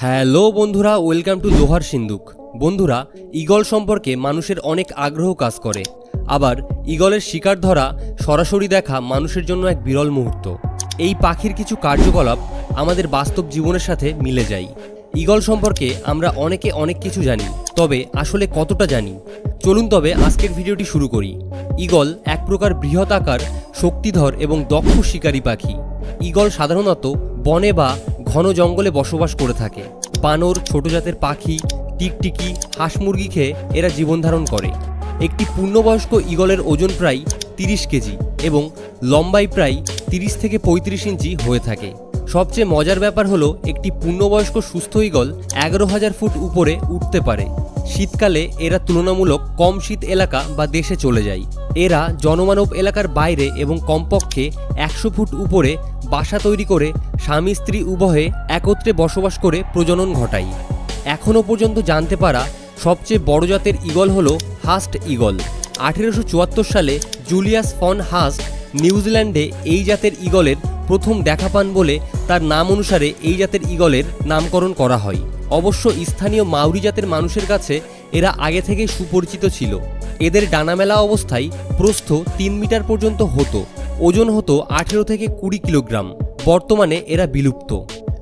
Hello বন্ধুরা, welcome to লোহার সিন্দুক বন্ধুরা, ঈগল সম্পর্কে মানুষের অনেক আগ্রহ কাজ করে। আবার, ঈগলের শিকার ধরা, সরাসরি দেখা মানুষের জন্য এক বিরল মুহূর্ত। এই পাখির কিছু কার্যকলাপ আমাদের বাস্তব জীবনের সাথে মিলে যায়। ঈগল সম্পর্কে আমরা অনেকে অনেক কিছু জানি, তবে আসলে কতটা জানি? চলুন তবে আজকের ভিডিওটি শুরু করি। ঈগল এক প্রকার বৃহৎ আকার, শক্তিধর এবং দক্ষ শিকারী পাখি। ঈগল সাধারণত বনে বা ঘন জঙ্গলে বসবাস করে থাকে। বানর, ছোট জাতের পাখি, টিকটিকি, হাঁস মুরগি খেয়ে এরা জীবনধারণ করে। একটি পূর্ণবয়স্ক ঈগলের ওজন প্রায় তিরিশ কেজি এবং লম্বাই প্রায় তিরিশ থেকে পঁয়ত্রিশ ইঞ্চি হয়ে থাকে। সবচেয়ে মজার ব্যাপার হলো, একটি পূর্ণবয়স্ক সুস্থ ঈগল এগারো হাজার ফুট উপরে উঠতে পারে। শীতকালে এরা তুলনামূলক কম শীত এলাকা বা দেশে চলে যায়। এরা জনমানব এলাকার বাইরে এবং কমপক্ষে একশো ফুট উপরে বাসা তৈরি করে স্বামী স্ত্রী উভয়ে একত্রে বসবাস করে প্রজনন ঘটায়। এখনও পর্যন্ত জানতে পারা সবচেয়ে বড় জাতের ঈগল হল হাস্ট ঈগল। আঠেরোশো সালে জুলিয়াস ফন হাস্ট নিউজিল্যান্ডে এই জাতের ঈগলের প্রথম দেখা পান বলে তার নাম অনুসারে এই জাতের ঈগলের নামকরণ করা হয়। অবশ্য স্থানীয় মাউরি জাতের মানুষের কাছে এরা আগে থেকেই সুপরিচিত ছিল। এদের ডানামেলা অবস্থায় প্রস্থ তিন মিটার পর্যন্ত হতো, ওজন হতো আঠেরো থেকে কুড়ি কিলোগ্রাম। বর্তমানে এরা বিলুপ্ত।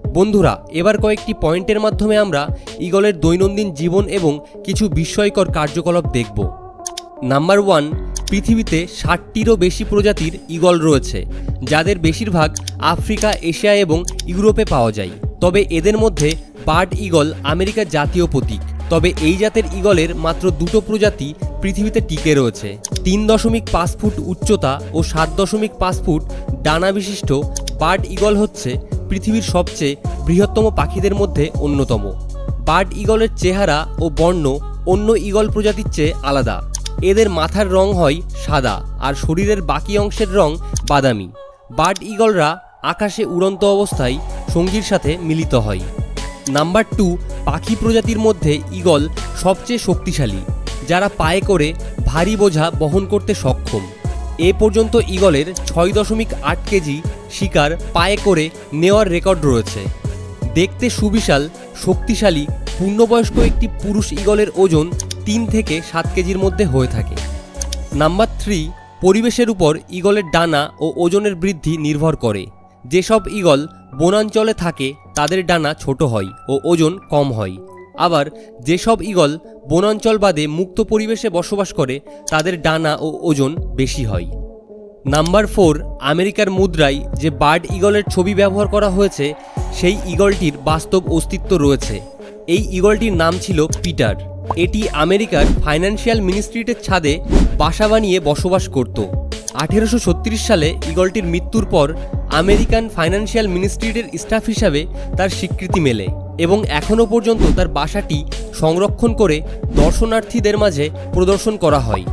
বন্ধুরা, এবার কয়েকটি পয়েন্টের মাধ্যমে আমরা ঈগলের দৈনন্দিন জীবন এবং কিছু বিস্ময়কর কার্যকলাপ দেখব। নাম্বার ওয়ান, পৃথিবীতে ষাটটিরও বেশি প্রজাতির ঈগল রয়েছে, যাদের বেশিরভাগ আফ্রিকা, এশিয়া এবং ইউরোপে পাওয়া যায়। তবে এদের মধ্যে বার্ড ঈগল আমেরিকার জাতীয় প্রতীক। তবে এই জাতের ঈগলের মাত্র দুটো প্রজাতি পৃথিবীতে টিকে রয়েছে। তিন দশমিক পাঁচ ফুট উচ্চতা ও সাত দশমিক পাঁচ ফুট ডানা বিশিষ্ট বার্ড ঈগল হচ্ছে পৃথিবীর সবচেয়ে বৃহত্তম পাখিদের মধ্যে অন্যতম। বার্ড ঈগলের চেহারা ও বর্ণ অন্য ঈগল প্রজাতির চেয়ে আলাদা। এদের মাথার রং হয় সাদা আর শরীরের বাকি অংশের রং বাদামি। বার্ড ঈগলরা আকাশে উড়ন্ত অবস্থায় সঙ্গীর সাথে মিলিত হয়। নাম্বার টু পাখি প্রজাতির মধ্যে ঈগল সবচেয়ে শক্তিশালী, যারা পায়ে করে ভারী বোঝা বহন করতে সক্ষম। এ পর্যন্ত ঈগলের ছয় দশমিক আট কেজি শিকার পায়ে করে নেওয়ার রেকর্ড রয়েছে। দেখতে সুবিশাল, শক্তিশালী, পূর্ণবয়স্ক একটি পুরুষ ঈগলের ওজন তিন থেকে সাত কেজির মধ্যে হয়ে থাকে। নাম্বার থ্রি পরিবেশের উপর ঈগলের ডানা ও ওজনের বৃদ্ধি নির্ভর করে। যেসব ঈগল বনাঞ্চলে থাকে তাদের ডানা ছোট হয় ও ওজন কম হয়। আবার যেসব ঈগল বনাঞ্চল বাদে মুক্ত পরিবেশে বসবাস করে, তাদের ডানা ও ওজন বেশি হয়। নাম্বার ফোর, আমেরিকার মুদ্রায় যে বার্ড ঈগলের ছবি ব্যবহার করা হয়েছে, সেই ঈগলটির বাস্তব অস্তিত্ব রয়েছে। এই ঈগলটির নাম ছিল পিটার। এটি আমেরিকার ফাইন্যান্সিয়াল মিনিস্ট্রিটের ছাদে বাসা বানিয়ে বসবাস করত। আঠেরোশো ছত্রিশ সালে ঈগলটির মৃত্যুর পর আমেরিকান ফাইন্যান্সিয়াল মিনিস্ট্রিটের স্টাফ হিসাবে তার স্বীকৃতি মেলে এবং এখনও পর্যন্ত তার বাসাটি সংরক্ষণ করে দর্শনার্থীদের মাঝে প্রদর্শন করা হয়।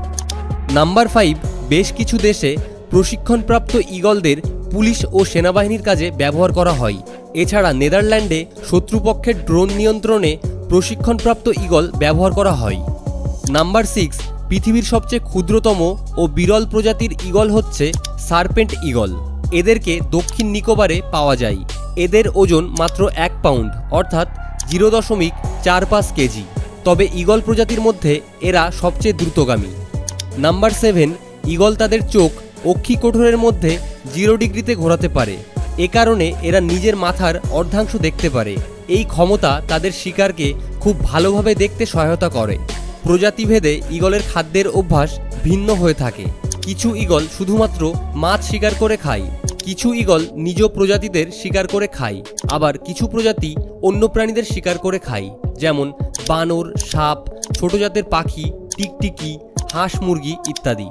নাম্বার ফাইভ, বেশ কিছু দেশে প্রশিক্ষণপ্রাপ্ত ঈগলদের পুলিশ ও সেনাবাহিনীর কাজে ব্যবহার করা হয়। এছাড়া নেদারল্যান্ডে শত্রুপক্ষের ড্রোন নিয়ন্ত্রণে প্রশিক্ষণপ্রাপ্ত ঈগল ব্যবহার করা হয়। নাম্বার সিক্স পৃথিবীর সবচেয়ে ক্ষুদ্রতম ও বিরল প্রজাতির ঈগল হচ্ছে সার্পেন্ট ঈগল। এদেরকে দক্ষিণ নিকোবরে পাওয়া যায়। এদের ওজন মাত্র এক পাউন্ড, অর্থাৎ জিরো দশমিক চার পাঁচ কেজি। তবে ঈগল প্রজাতির মধ্যে এরা সবচেয়ে দ্রুতগামী। নাম্বার সেভেন, ঈগল তাদের চোখ অক্ষিকঠোরের মধ্যে জিরো ডিগ্রিতে ঘোরাতে পারে। এ কারণে এরা নিজের মাথার অর্ধাংশ দেখতে পারে। এই ক্ষমতা তাদের শিকারকে খুব ভালোভাবে দেখতে সহায়তা করে। প্রজাতিভেদে ঈগলের খাদ্যের অভ্যাস ভিন্ন হয়ে থাকে। কিছু ঈগল শুধুমাত্র মাছ শিকার করে খায়, কিছু ঈগল নিজ প্রজাতিদের শিকার করে খায়, আবার কিছু প্রজাতি অন্য প্রাণীদের শিকার করে খায়, যেমন বানর, সাপ, ছোট জাতের পাখি, টিকটিকি, হাঁস মুরগি ইত্যাদি।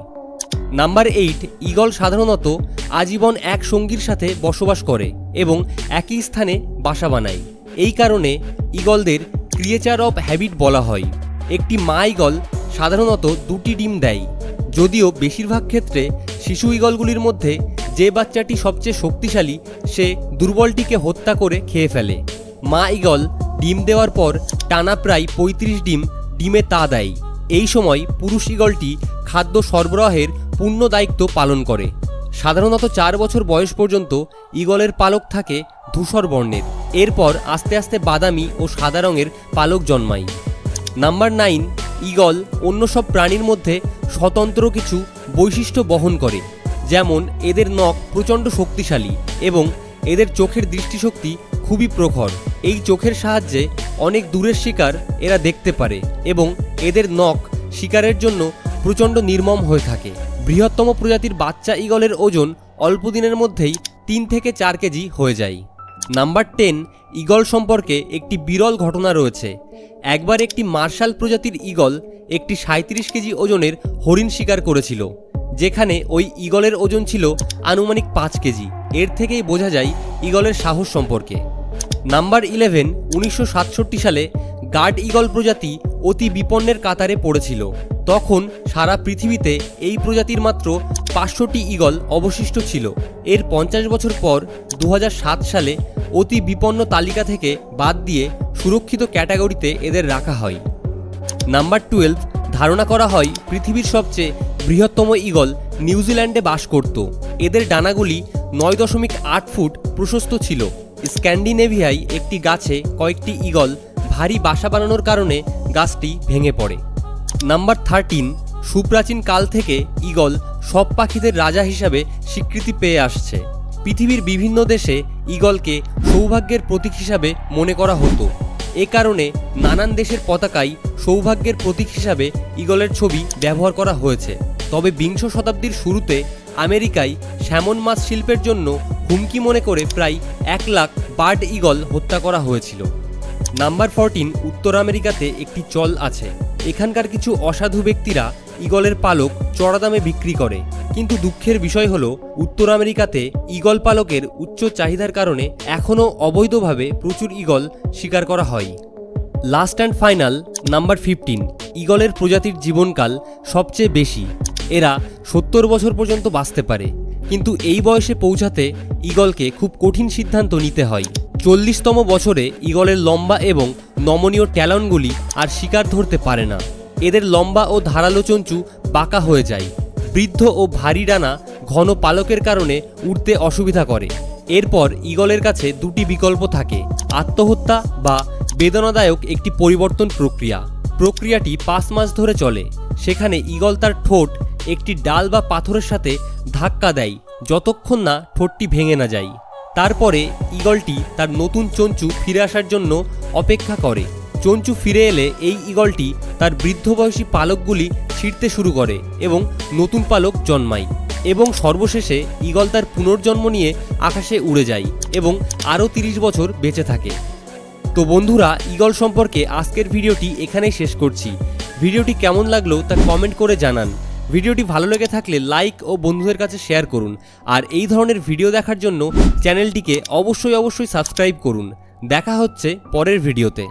নাম্বার এইট, ঈগল সাধারণত আজীবন এক সঙ্গীর সাথে বসবাস করে এবং একই স্থানে বাসা বানায়। এই কারণে ঈগলদের ক্রিয়েচার অফ হ্যাবিট বলা হয়। একটি মা ঈগল সাধারণত দুটি ডিম দেয়। যদিও বেশিরভাগ ক্ষেত্রে শিশু ঈগলগুলির মধ্যে যে বাচ্চাটি সবচেয়ে শক্তিশালী, সে দুর্বলটিকে হত্যা করে খেয়ে ফেলে। মা ঈগল ডিম দেওয়ার পর টানা প্রায় পঁয়ত্রিশ ডিম ডিমে তা দেয়। এই সময় পুরুষ ঈগলটি খাদ্য সরবরাহের পূর্ণ দায়িত্ব পালন করে। সাধারণত চার বছর বয়স পর্যন্ত ঈগলের পালক থাকে ধূসর বর্ণের। এরপর আস্তে আস্তে বাদামি ও সাদা রঙের পালক জন্মায়। নাম্বার নাইন, ঈগল অন্য সব প্রাণীর মধ্যে স্বতন্ত্র কিছু বৈশিষ্ট্য বহন করে, যেমন এদের নখ প্রচণ্ড শক্তিশালী এবং এদের চোখের দৃষ্টিশক্তি খুবই প্রখর। এই চোখের সাহায্যে অনেক দূরের শিকার এরা দেখতে পারে এবং এদের নখ শিকারের জন্য প্রচণ্ড নির্মম হয়ে থাকে। বৃহত্তম প্রজাতির বাচ্চা ঈগলের ওজন অল্প দিনের মধ্যেই তিন থেকে চার কেজি হয়ে যায়। নাম্বার টেন ঈগল সম্পর্কে একটি বিরল ঘটনা রয়েছে। একবার একটি মার্শাল প্রজাতির ঈগল একটি সাঁত্রিশ কেজি ওজনের হরিণ শিকার করেছিল, যেখানে ওই ঈগলের ওজন ছিল আনুমানিক পাঁচ কেজি। এর থেকেই বোঝা যায় ঈগলের সাহস সম্পর্কে। নাম্বার ইলেভেন, উনিশশো সাতষট্টি সালে গার্ড ঈগল প্রজাতি অতি বিপন্নের কাতারে পড়েছিল। তখন সারা পৃথিবীতে এই প্রজাতির মাত্র পাঁচশোটি ঈগল অবশিষ্ট ছিল। এর পঞ্চাশ বছর পর দু হাজার সাত সালে অতি বিপন্ন তালিকা থেকে বাদ দিয়ে সুরক্ষিত ক্যাটাগরিতে এদের রাখা হয়। নাম্বার টুয়েলভ ধারণা করা হয় পৃথিবীর সবচেয়ে বৃহত্তম ঈগল নিউজিল্যান্ডে বাস করত। এদের ডানাগুলি নয় দশমিক আট ফুট প্রশস্ত ছিল। স্ক্যান্ডিনেভিয়ায় একটি গাছে কয়েকটি ঈগল ভারী বাসা বানানোর কারণে গাছটি ভেঙে পড়ে। নাম্বার থার্টিন সুপ্রাচীন কাল থেকে ঈগল সব পাখিদের রাজা হিসাবে স্বীকৃতি পেয়ে আসছে। পৃথিবীর বিভিন্ন দেশে ঈগলকে সৌভাগ্যের প্রতীক হিসাবে মনে করা হতো। এ কারণে নানান দেশের পতাকায় সৌভাগ্যের প্রতীক হিসাবে ঈগলের ছবি ব্যবহার করা হয়েছে। তবে বিংশ শতাব্দীর শুরুতে আমেরিকায় স্যামন মাছ শিল্পের জন্য হুমকি মনে করে প্রায় এক লাখ বার্ড ঈগল হত্যা করা হয়েছিল। নাম্বার ফোরটিন উত্তর আমেরিকাতে একটি চল আছে। এখানকার কিছু অসাধু ব্যক্তিরা ঈগলের পালক চড়া দামে বিক্রি করে। কিন্তু দুঃখের বিষয় হলো, উত্তর আমেরিকাতে ঈগল পালকের উচ্চ চাহিদার কারণে এখনও অবৈধভাবে প্রচুর ঈগল শিকার করা হয়। Last and final number fifteen, ঈগলের প্রজাতির জীবনকাল সবচেয়ে বেশি। এরা সত্তর বছর পর্যন্ত বাঁচতে পারে। কিন্তু এই বয়সে পৌঁছাতে ঈগলকে খুব কঠিন সিদ্ধান্ত নিতে হয়। চল্লিশতম বছরে ঈগলের লম্বা এবং নমনীয় ট্যালনগুলি আর শিকার ধরতে পারে না। এদের লম্বা ও ধারালো চঞ্চু বাঁকা হয়ে যায়। বৃদ্ধ ও ভারী ডানা ঘন পালকের কারণে উড়তে অসুবিধা করে। এরপর ঈগলের কাছে দুটি বিকল্প থাকে, আত্মহত্যা বা বেদনাদায়ক একটি পরিবর্তন প্রক্রিয়া। প্রক্রিয়াটি পাঁচ মাস ধরে চলে। সেখানে ঈগল তার ঠোঁট একটি ডাল বা পাথরের সাথে ধাক্কা দেয়, যতক্ষণ না ঠোঁটটি ভেঙে না যায়। তারপরে ঈগলটি তার নতুন চঞ্চু ফিরে আসার জন্য অপেক্ষা করে। চঞ্চু ফিরে এলে এই ঈগলটি তার বৃদ্ধ বয়সী পালকগুলি ছিঁড়তে শুরু করে এবং নতুন পালক জন্মায় এবং সর্বশেষে ঈগল তার পুনর্জন্ম নিয়ে আকাশে উড়ে যায় এবং আরও তিরিশ বছর বেঁচে থাকে। তো বন্ধুরা, ঈগল সম্পর্কে আজকের ভিডিওটি এখানেই শেষ করছি। ভিডিওটি কেমন লাগল তা কমেন্ট করে জানান। ভিডিওটি ভালো লেগে থাকলে লাইক ও বন্ধুদের কাছে শেয়ার করুন। আর এই ধরনের ভিডিও দেখার জন্য চ্যানেলটিকে অবশ্যই অবশ্যই সাবস্ক্রাইব করুন। দেখা হচ্ছে পরের ভিডিওতে।